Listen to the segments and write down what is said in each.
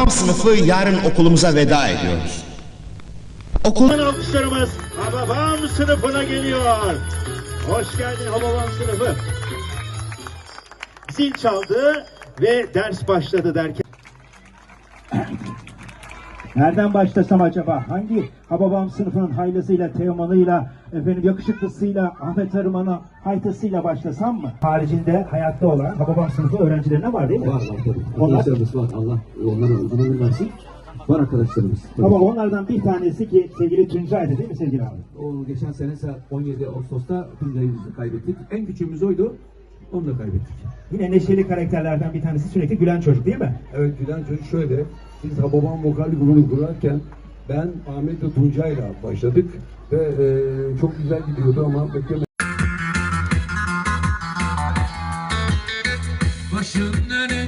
Hababam sınıfı yarın okulumuza veda ediyoruz. Okul Okul alkışlarımız Hababam sınıfına geliyor. Hoş geldin Hababam sınıfı. Zil çaldı ve ders başladı derken. Nereden başlasam acaba? Hangi Hababam sınıfının haylısıyla, teomanıyla, efendim yakışıklısıyla, Ahmet Arıman'a, haytasıyla başlasam mı? Haricinde hayatta olan Hababam sınıfı öğrencilerine var değil mi? Var var tabii. Onlar- Arkadaşlarımız var. Allah onlara uzun ömür versin. Var arkadaşlarımız. Tabii. Ama onlardan bir tanesi ki sevgili Tuncay'dı değil mi sevgili abi? O geçen sene sa- 17 Ağustos'ta Tuncay'ı kaybettik. En küçüğümüz oydu. Onu da kaybettik. Yine neşeli karakterlerden bir tanesi sürekli gülen çocuk değil mi? Evet Gülen çocuk şöyle. Biz Hababam vokal grubunu kurarken ben Ahmet ve Tuncay'la başladık. Ve e, çok güzel gidiyordu ama bekleme Başın öne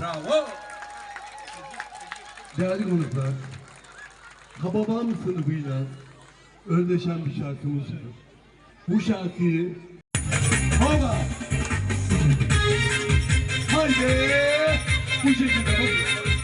Bravo. Değerli konuklar, Hababam sınıfıyla özdeşen bir şarkımız var. Bu şarkıyı Baba Haydi Bu şekilde bak.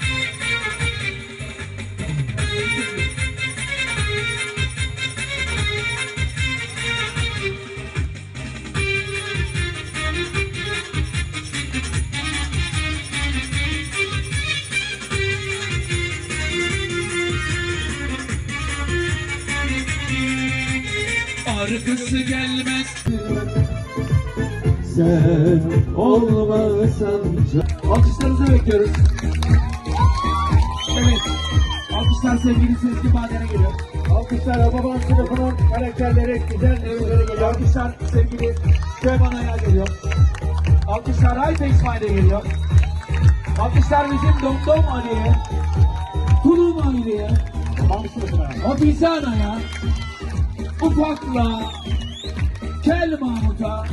Arkası gelmez Sen olmasan Alkışlarınızı bekliyoruz. Evet. Alkışlar sevgili Sezgi Maden'e geliyor. Alkışlar Hababam sınıfının karakterleri güzel sözlere geliyor. Alkışlar sevgili Şöban Ay'a geliyor. Alkışlar Hayta İsmail'e geliyor. Alkışlar bizim Domdom Ali'ye. Tulum Ali'ye. Hababam sınıfına. Ufak'la. Kel Mahmut'a.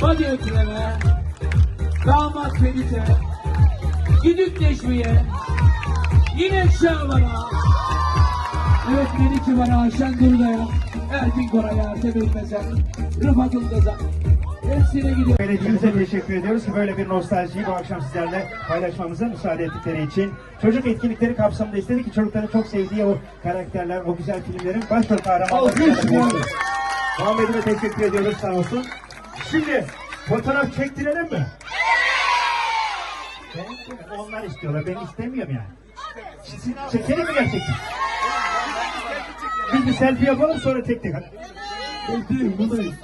Hadi Ekrem'e. Damat Ferit'e. Güdük Neşmi'ye. Yine Şaban'a. Evet Melike bana Ayşen Durga'ya. Erkin Koray'a. Semih Mezen. Rıfat Ilgaz'a. Hepsine gidiyor. Belediyemize teşekkür ediyoruz ki böyle bir nostaljiyi bu akşam sizlerle paylaşmamıza müsaade ettikleri için. Çocuk etkinlikleri kapsamında istedik ki çocukların çok sevdiği o karakterler, o güzel filmlerin başrol kahramanları. Muhammed'e de teşekkür ediyoruz sağ olsun. Şimdi fotoğraf çektirelim mi? Ben, onlar istiyorlar, ben istemiyorum yani. Çekelim mi gerçekten? Biz bir selfie yapalım sonra tek tek. Bekleyin buradayız.